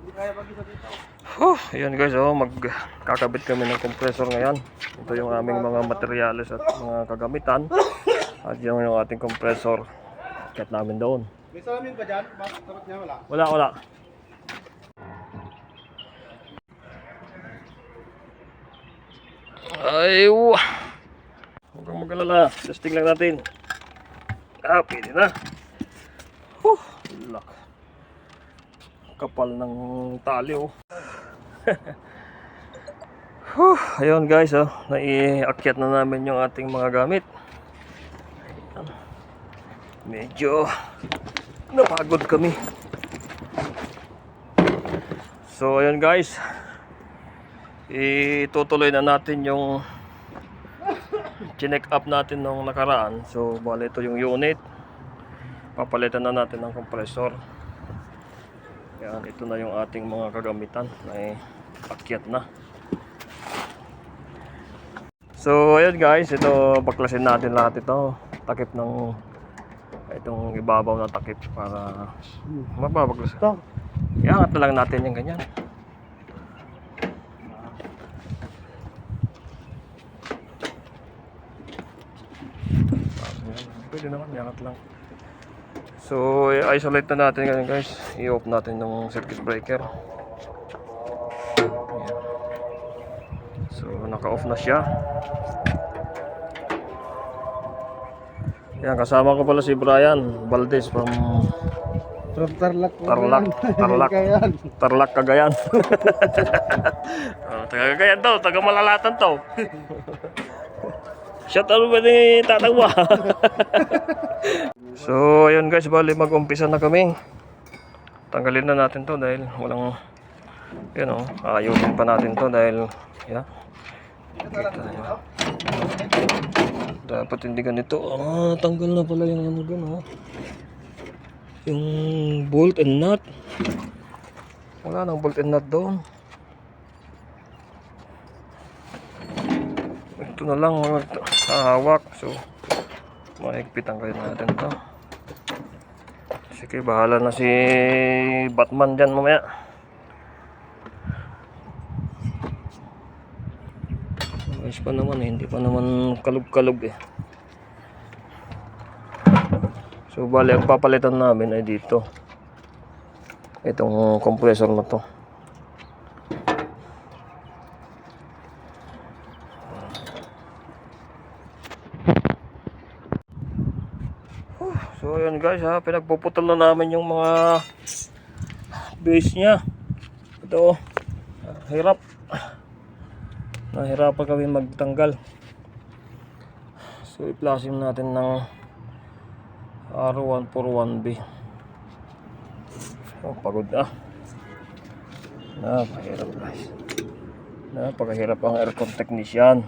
Hindi kaya mag-isa dito. Oh, ayan guys, oh, magkakabit kami ng compressor ngayon. Ito yung aming mga materyales at mga kagamitan. At yung, yung ating compressor. Kat namin doon. May salamin ba dyan? Bakit sarap niya wala? Wala, wala. Ay, wah. Huwag kang mag-alala. Testing lang natin. Ah, pwede na. Kapal ng tali, oh. Ayun guys, oh. Naiakyat na namin yung ating mga gamit. Medyo napagod kami. So, ayun guys. Itutuloy na natin yung chinek up natin nung nakaraan. So, bali ito yung unit. Papalitan na natin ng compressor. Yan, ito na yung ating mga kagamitan. May akyat na. So, ayun guys, ito baklasin natin lahat ito. Takip ng itong ibabaw na takip para mapabaklas. Ito. Iangat na lang natin yung ganyan. Pwede naman, iangat lang. So, i-isolate na natin ganyan guys. I-off natin yung circuit breaker. Ayan. So, naka-off na siya. Yan, kasama ko pala si Brian Valdez from From Tarlac. Tarlac, Tarlac. Tarlac, Cagayan. oh, taga Cagayan to, taga Malalatan to. Shout out ba ni tatang? so, ayun guys, bali mag-umpisa na kami. Tanggalin na natin to dahil walang, yun o, ayusin pa natin to dahil, yeah. Dapat hindi ganito. Ah, tanggal na pala yung ano dun, oh. Yung bolt and nut. Wala nang bolt and nut doon. Ito na lang mga hahawak. So, mahigpit ang kayo natin to. Sige, bahala na si Batman dyan mamaya. Ayos pa naman eh, hindi pa naman kalug-kalug eh. So, bali, ang papalitan namin ay dito. Itong compressor na to. So ayan guys ha, pinagpuputol na namin yung mga base niya. Ito, ah, hirap. Nahirapan kami magtanggal. So i-flashing natin ng R141B. Oh, pagod na. Napakahirap guys. Napakahirap ang aircon technician.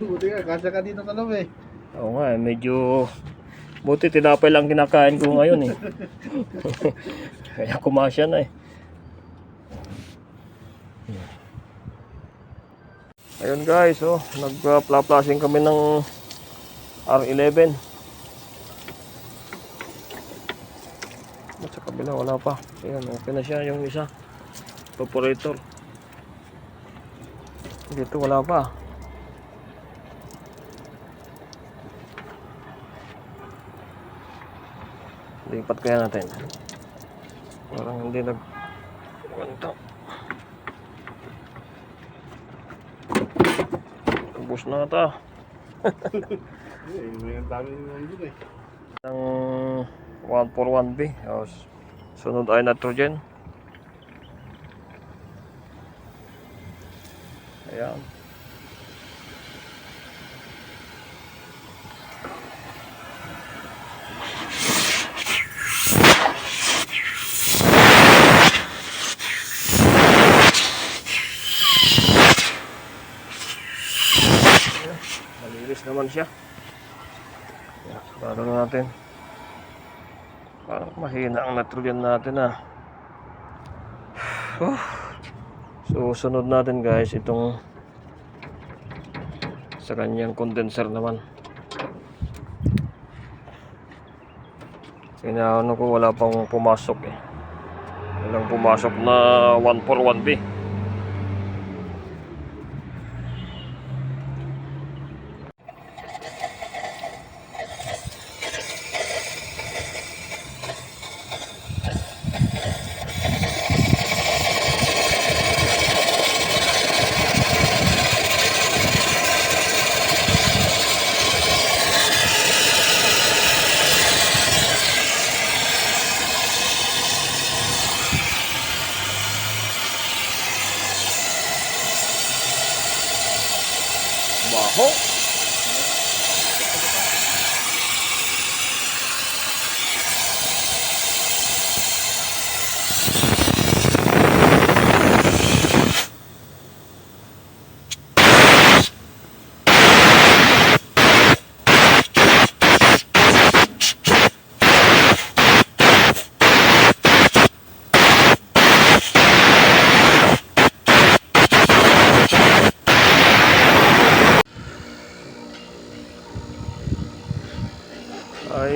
Buti ka, kasya ka dito sa loob eh. Oo nga, eh, medyo buti tinapay lang kinakain ko ngayon eh. Kaya kumasya na eh. Ayun guys, oh, nagpa-flashing kami ng R11. At sa kabila wala pa. Ayan, okay na siya yung isa. Evaporator. Dito wala pa. Lipat kaya natin. Parang hindi nag... Ganito. Ubus na ata. Eh, ang eh. Ang 141B. O, s- Sunod ay nitrogen. Ayan. Malinis naman siya. Sarado na natin. Parang mahina ang nitrogen natin ah. Huh. So sunod natin guys itong sa kanyang condenser naman. Inaano ko wala pang pumasok eh. Walang pumasok na 1 Oh.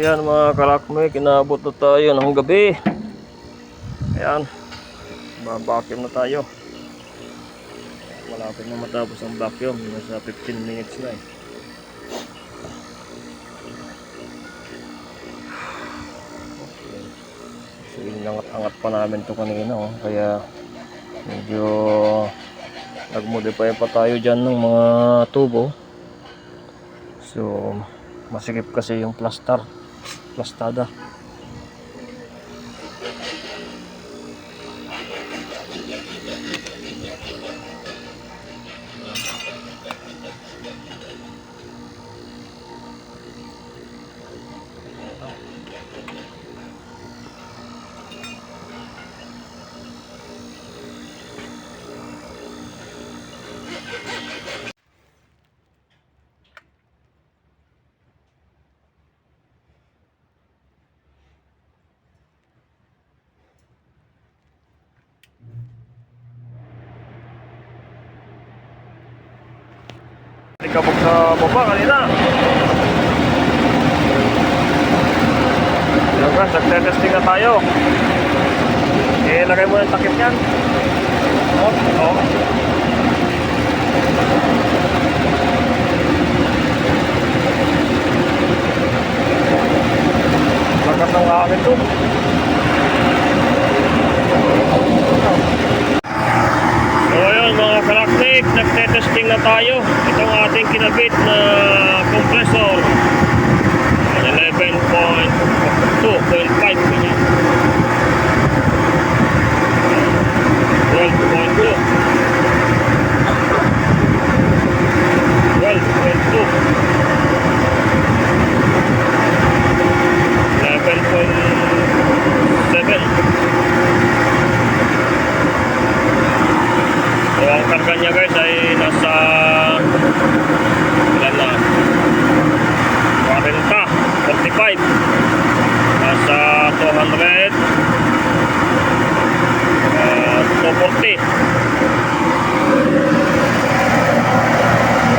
Ayan mga kalakme, kinabot na tayo ng gabi. Ayan, babacuum na tayo. Malapit na matapos ang vacuum, nasa 15 minutes na eh. So, inangat-angat pa namin to kanina, oh. kaya medyo nag-modify pa tayo dyan ng mga tubo. So, masikip kasi yung plaster, plastada. Ikabog sa baba kanina. Guys, nagte-testing na tayo. Eh, lagay mo yung takip niyan. Oh, oh. Lakas ng hangin to. So ayun mga kalaktik, nagte-testing na tayo. Itong ating kinabit na compressor. 11.2.5 ganyan. 12.2 12.2 11.7 So ang karga niya guys ay nasa ilan na 40, 45 nasa 200 uh, 240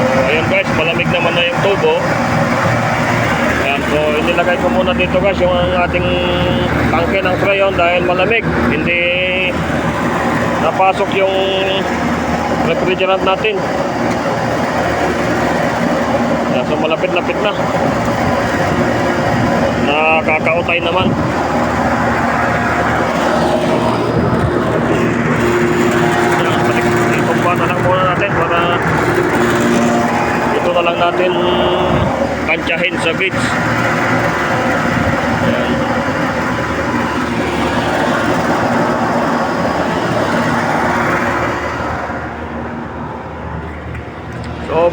So ayun guys, malamig naman na yung tubo Ayan, so inilagay ko muna dito guys yung ating tangke ng crayon dahil malamig. Hindi napasok yung refrigerant natin. Ayan, so malapit-lapit na nakakautay naman. Lang muna natin para ito na lang natin kantsahin sa gates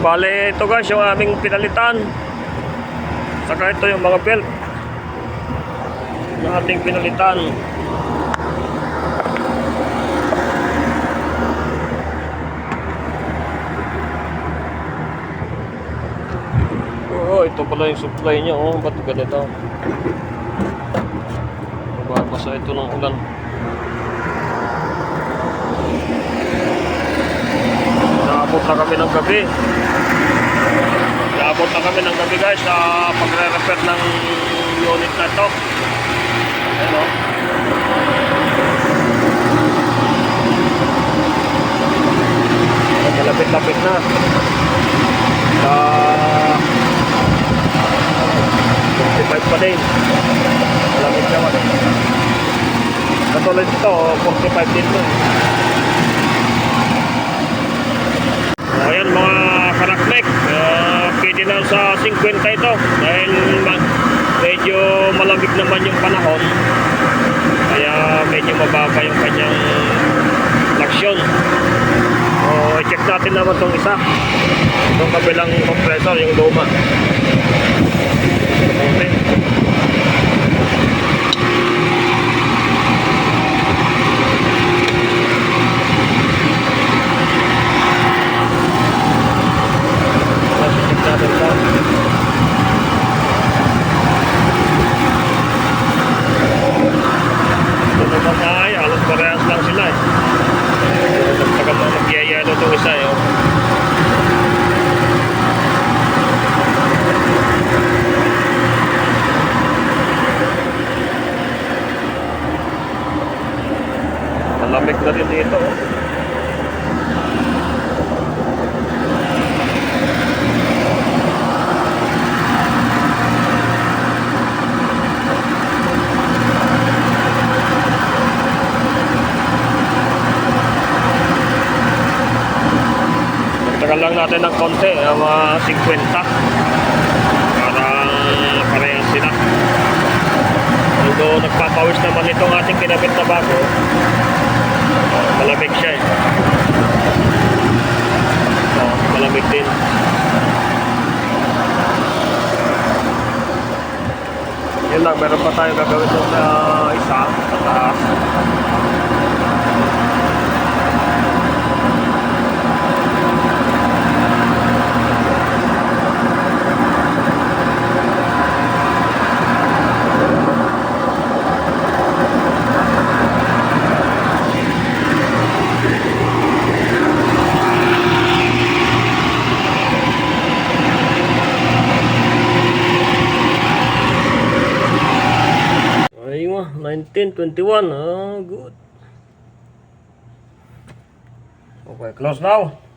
bale ito guys yung aming pinalitan. Saka ito yung mga belt. Yung ating pinalitan. Oh, ito pala yung supply niya. Oh, ba't ganito? Mababasa ito ng ulan. Naabot na kami ng gabi. Naabot na kami ng gabi guys sa pagre-repair ng unit na to. Ayan o. Malapit-lapit na. Sa 45 pa din. Malamig naman. Katulad ito, 45 din to. So, ayan mga karakmek, na sa 50 ito. Dahil medyo malamig naman yung panahon. Kaya medyo mababa yung kanyang traksyon so i-check natin naman itong isa. Itong kabilang compressor yung luma. Okay. check natin ito Ito naman ay halos parehas lang sila eh. Nagtagal na nagyayalo itong isa eh. oh. Malamig na rin dito. oh. Tagal lang natin ng konti, ah, mga 50. Para parehas sila. Although nagpapawis naman itong ating kinabit na bago, malamig siya eh. So, malamig din. Yun lang, meron pa tayo gagawin doon na isa sa taas. Ayun ah, 19, 21. Ah, good. Okay, close now.